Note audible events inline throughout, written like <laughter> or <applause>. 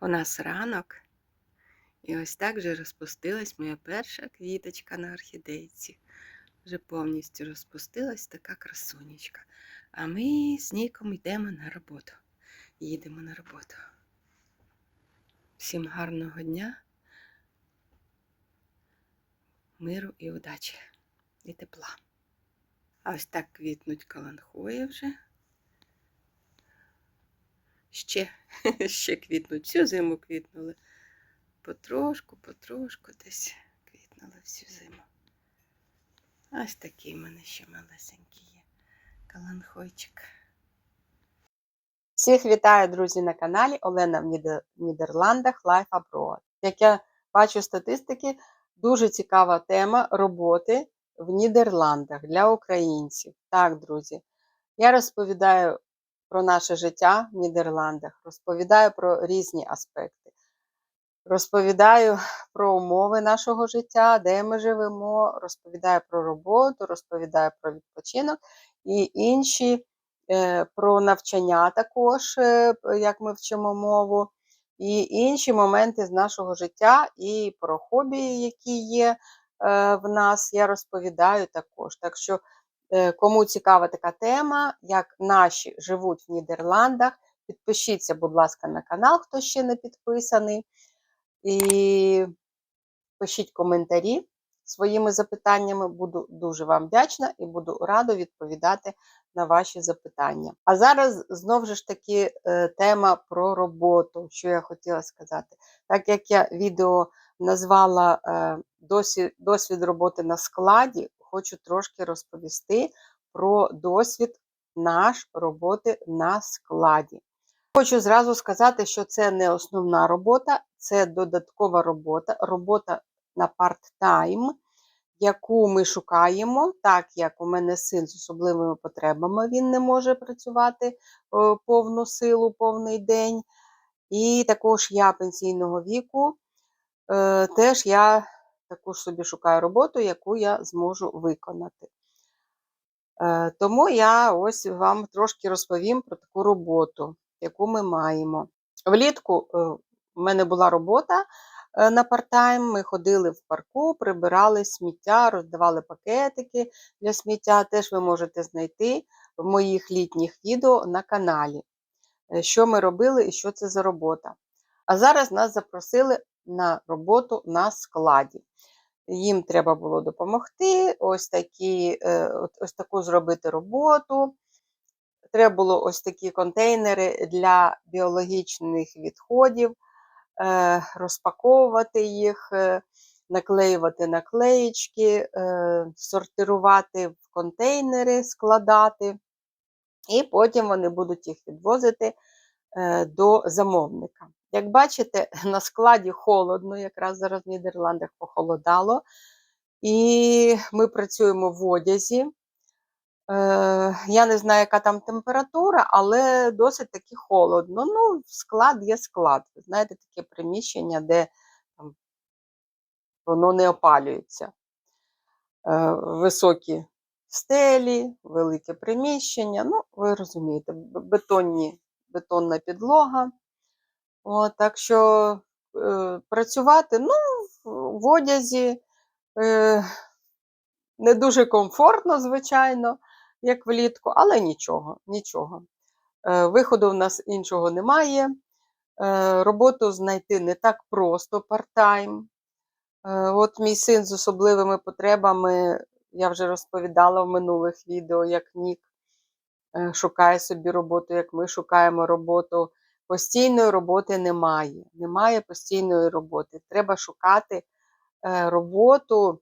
У нас ранок, і ось так вже розпустилась моя перша квіточка на орхідейці. Вже повністю розпустилась така красунечка. А ми з Ніком йдемо на роботу. Їдемо на роботу. Всім гарного дня, миру і удачі, і тепла. А ось так квітнуть каланхої вже. Ще, <laughs> ще квітнуть, всю зиму квітнули. Потрошку, потрошку десь квітнули всю зиму. Ось такий в мене ще малесенький є каланхойчик. Всіх вітаю, друзі, на каналі Олена в Нідер- Нідерландах Life Abroad. Як я бачу статистики, дуже цікава тема роботи в Нідерландах для українців. Так, друзі, я розповідаю про наше життя в Нідерландах, розповідаю про різні аспекти. Розповідаю про умови нашого життя, де ми живемо, розповідаю про роботу, розповідаю про відпочинок і інші е, про навчання також, е, як ми вчимо мову, і інші моменти з нашого життя, і про хобі, які є е, в нас, я розповідаю також. Так що, кому цікава така тема, як наші живуть в Нідерландах, підпишіться, будь ласка, на канал, хто ще не підписаний. І пишіть коментарі своїми запитаннями. Буду дуже вам вдячна і буду рада відповідати на ваші запитання. А зараз знову ж таки е, тема про роботу, що я хотіла сказати. Так як я відео назвала е, досвід роботи на складі, хочу трошки розповісти про досвід наш роботи на складі. Хочу зразу сказати, що це не основна робота, це додаткова робота, робота на парт-тайм, яку ми шукаємо, так як у мене син з особливими потребами, він не може працювати е, повну силу, повний день. І також я пенсійного віку, е, теж я також собі шукаю роботу, яку я зможу виконати. Е, Тому я ось вам трошки розповім про таку роботу, яку ми маємо. Влітку е, в мене була робота е, на парт-тайм, ми ходили в парку, прибирали сміття, роздавали пакетики для сміття. Теж ви можете знайти в моїх літніх відео на каналі, що ми робили і що це за робота. А зараз нас запросили на роботу на складі. Їм треба було допомогти, ось, такі, е, ось таку зробити роботу. Треба було ось такі контейнери для біологічних відходів, е, розпаковувати їх, е, наклеювати наклеїчки, е, сортирувати в контейнери, складати, і потім вони будуть їх відвозити до замовника. Як бачите, <laughs> на складі холодно, якраз зараз в Нідерландах похолодало, і ми працюємо в одязі. Е, Я не знаю, яка там температура, але досить таки холодно. Ну, склад є склад. Знаєте, таке приміщення, де там, воно не опалюється. Е, Високі стелі, велике приміщення. Ну, ви розумієте, бетонні, бетонна підлога. От, так що е, працювати ну, в- одязі е, не дуже комфортно, звичайно, як влітку, але нічого, нічого. Е, виходу в нас іншого немає. Е, роботу знайти не так просто part-time. Е, от мій син з особливими потребами, я вже розповідала в минулих відео, як Нік е, шукає собі роботу, як ми шукаємо роботу. Постійної роботи немає. Немає постійної роботи. Треба шукати е, роботу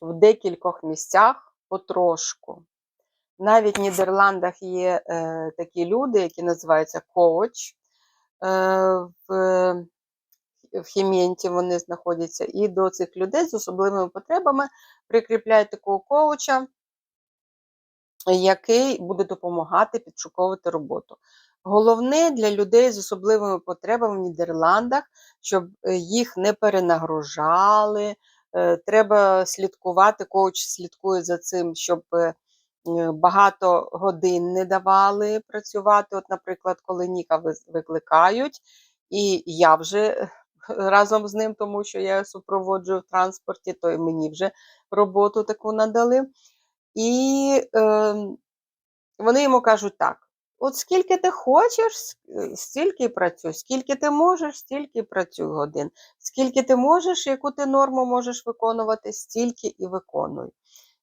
в декількох місцях потрошку. Навіть в Нідерландах є е, такі люди, які називаються коуч. Е, в, в Хім'єнті вони знаходяться. І до цих людей з особливими потребами прикріпляють такого коуча, який буде допомагати підшуковувати роботу. Головне для людей з особливими потребами в Нідерландах, щоб е, їх не перенагружали. е, Треба слідкувати, коуч слідкує за цим, щоб е, багато годин не давали працювати. От, наприклад, коли Ніка викликають, І я вже разом з ним, тому що я супроводжую в транспорті, то й мені вже роботу таку надали. І е, вони йому кажуть так: от скільки ти хочеш, е, стільки працюй, скільки ти можеш, стільки працюй годин. Скільки ти можеш, яку ти норму можеш виконувати, стільки і виконуй.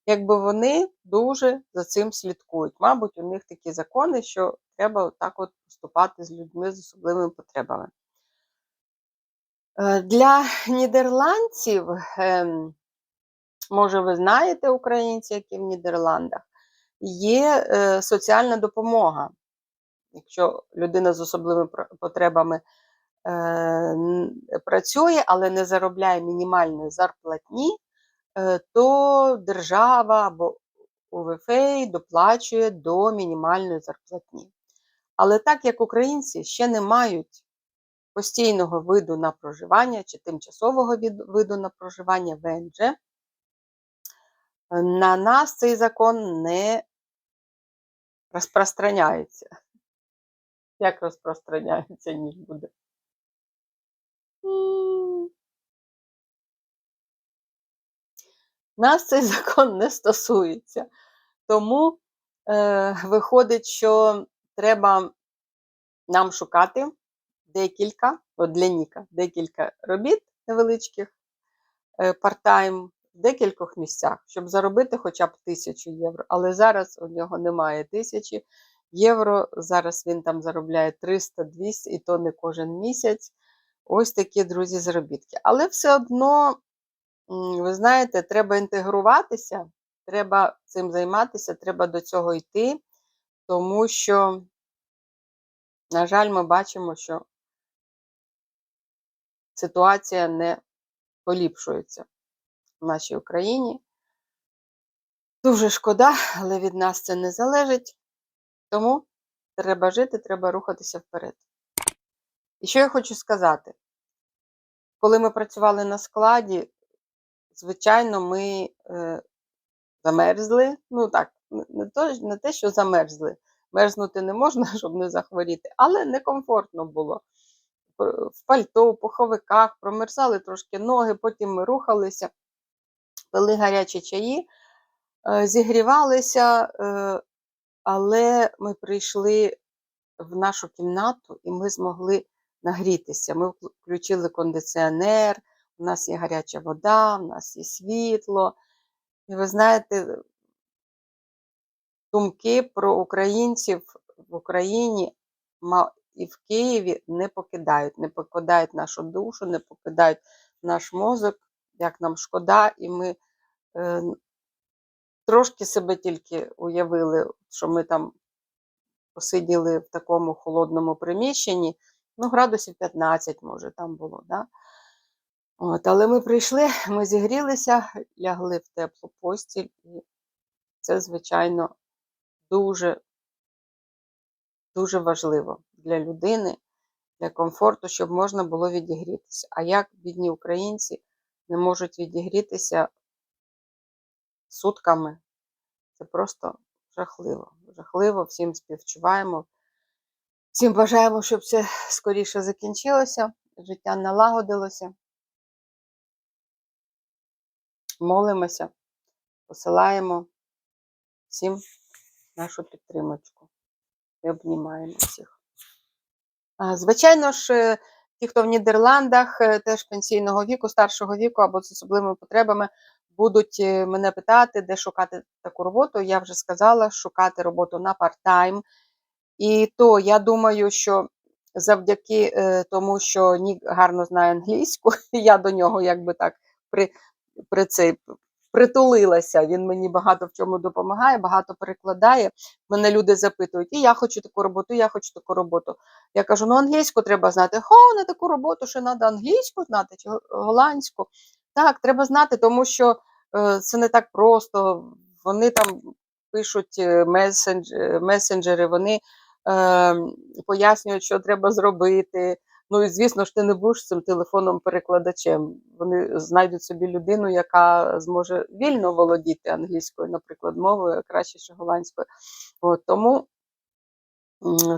Якби вони дуже за цим слідкують. Мабуть, у них такі закони, що треба так от поступати з людьми з особливими потребами. Е, Для нідерландців, ем, може, ви знаєте, українці, які в Нідерландах, є е, соціальна допомога. Якщо людина з особливими потребами е, працює, але не заробляє мінімальної зарплатні, е, то держава або УВФ доплачує до мінімальної зарплатні. Але так як українці ще не мають постійного виду на проживання чи тимчасового виду на проживання ВНЖ, на нас цей закон не розпространяється. Як розпространяється, ніж буде. Нас цей <laughs> закон не стосується. Тому е, виходить, що треба нам шукати декілька, от для Ніка, декілька робіт невеличких, е, парт-тайм в декількох місцях, щоб заробити хоча б тисячу євро. Але зараз у нього немає тисячі євро. Зараз він там заробляє 300-200, і то не кожен місяць. Ось такі, друзі, заробітки. Але все одно, ви знаєте, треба інтегруватися, треба цим займатися, треба до цього йти, тому що, на жаль, ми бачимо, що ситуація не поліпшується в нашій Україні. Дуже шкода, але від нас це не залежить. Тому треба жити, треба рухатися вперед. І що я хочу сказати? Коли ми працювали на складі, звичайно, ми е, замерзли. Ну так, не- то, не те, що замерзли. Мерзнути не можна, <laughs> щоб не захворіти, але некомфортно було. В пальто, в пуховиках, промерзали трошки ноги, потім ми рухалися, пили гарячі чаї, е, зігрівалися, е, але ми прийшли в нашу кімнату і ми змогли нагрітися. Ми включили кондиціонер, у нас є гаряча вода, у нас є світло. І ви знаєте, думки про українців в Україні і в Києві не покидають, не покидають нашу душу, не покидають наш мозок, як нам шкода, і ми е, трошки себе тільки уявили, що ми там посиділи в такому холодному приміщенні, ну, градусів 15, може, там було. Да? От, але ми прийшли, ми зігрілися, лягли в теплу постіль, і це, звичайно, дуже, дуже важливо для людини, для комфорту, щоб можна було відігрітися. А як бідні українці не можуть відігрітися сутками, це просто жахливо. Жахливо, всім співчуваємо. Всім бажаємо, щоб це скоріше закінчилося, життя налагодилося. Молимося, посилаємо всім нашу підтримочку і обнімаємо всіх. Звичайно ж, е, ті, хто в Нідерландах, е, теж пенсійного віку, старшого віку або з особливими потребами, будуть е, мене питати, де шукати таку роботу. Я вже сказала, шукати роботу на парт-тайм. І то я думаю, що завдяки е, тому, що Нік гарно знає англійську, <laughs> я до нього якби так при, при цей притулилася. Він мені багато в чому допомагає, багато перекладає. Мене люди запитують, і я хочу таку роботу, я хочу таку роботу. Я кажу: ну англійську треба знати. Хо, на таку роботу, що треба англійську знати чи голландську. Так, треба знати, тому що е, це не так просто. Вони там пишуть е, е, месенджери, вони е, пояснюють, що треба зробити. Ну і звісно ж, ти не будеш цим телефоном перекладачем. Вони знайдуть собі людину, яка зможе вільно володіти англійською, наприклад, мовою, краще ще голландською. От, тому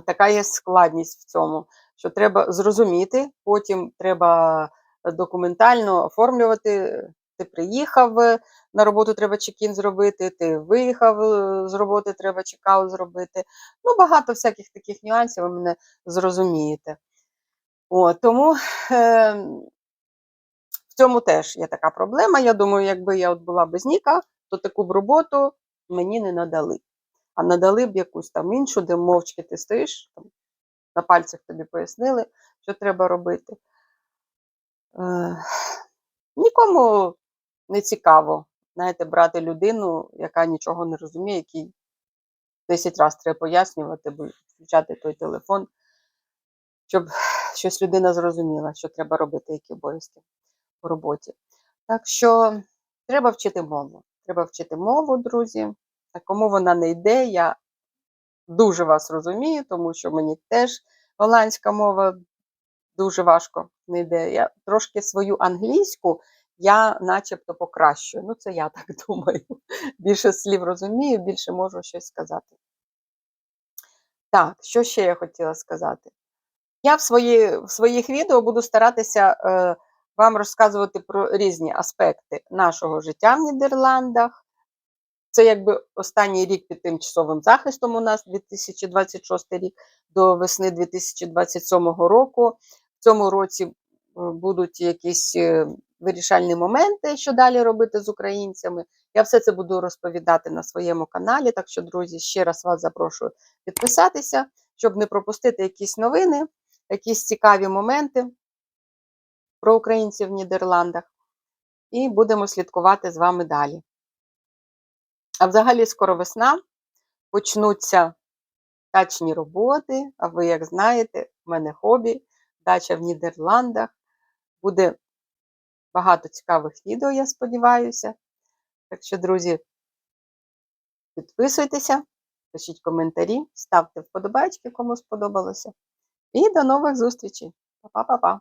така є складність в цьому. що треба зрозуміти, потім треба документально оформлювати. Ти приїхав е, на роботу, треба чекін зробити, ти виїхав е, з роботи, треба чекаут зробити. Ну, багато всяких таких нюансів ви мене зрозумієте. О, тому е, в цьому теж є така проблема. Я думаю, якби я от була без Ніка, то таку б роботу мені не надали. А надали б якусь там іншу, де мовчки ти стоїш, там, на пальцях тобі пояснили, що треба робити. Е, нікому не цікаво, знаєте, брати людину, яка нічого не розуміє, якій 10 разів треба пояснювати, бо включати той телефон, щоб щось людина зрозуміла, що треба робити, які обов'язки по роботі. Так що треба вчити мову. Треба вчити мову, друзі. А кому вона не йде, я дуже вас розумію, тому що мені теж голландська мова дуже важко не йде. Я трошки свою англійську я начебто покращую. Ну, це я так <laughs> думаю. Більше слів розумію, більше можу щось сказати. Так, що ще я хотіла сказати? Я в, свої, в своїх відео буду старатися е, вам розказувати про різні аспекти нашого життя в Нідерландах. Це якби останній рік під тимчасовим захистом у нас 2026 рік до весни 2027 року. В цьому році е, будуть якісь е, вирішальні моменти, що далі робити з українцями. Я все це буду розповідати на своєму каналі. Так що, друзі, ще раз вас запрошую підписатися, щоб не пропустити якісь новини, якісь цікаві моменти про українців в Нідерландах. І будемо слідкувати з вами далі. А взагалі скоро весна, почнуться дачні роботи. А ви, як знаєте, в мене хобі, дача в Нідерландах. Буде багато цікавих відео, я сподіваюся. Так що, друзі, підписуйтеся, пишіть коментарі, ставте вподобайки, кому сподобалося. І до нових зустрічей. Па-па-па-па!